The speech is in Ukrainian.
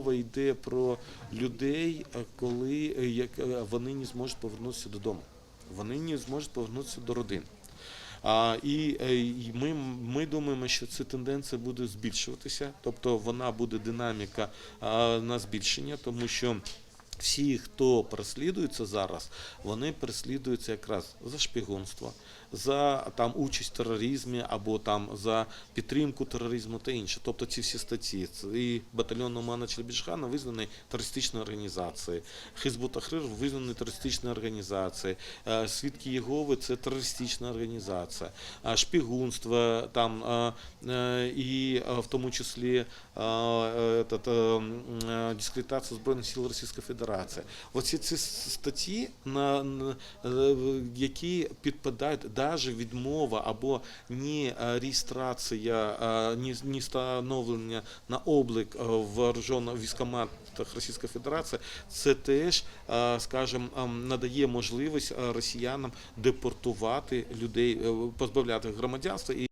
мова йде про людей, е, коли е, як е, вони не зможуть повернутися додому. Вони не зможуть повернутися до родин. А, і, і ми, ми думаємо, що ця тенденція буде збільшуватися, тобто вона буде динаміка а, на збільшення, тому що всі, хто переслідується зараз, вони переслідуються якраз за шпигунство, за там участь в тероризмі або там за підтримку тероризму та інше. Тобто ці всі статті. І батальйон Номана Челебіжхана визнаний терористичною організацією. Хизбут Тахрир визнаний терористичною організацією. Е, Свідки Єгови це терористична організація. А Шпигунство там е, е, і е, в тому числі е, е, е, е, дискредитація Збройних сил Російської Федерації. Оці ці статті, на, на, е, які підпадають навіть відмова або не е, реєстрація, е, не, не встановлення на облік е, в вооружених військоматах Російської Федерації, це теж, скажімо, надає можливість росіянам депортувати людей, позбавляти громадянства і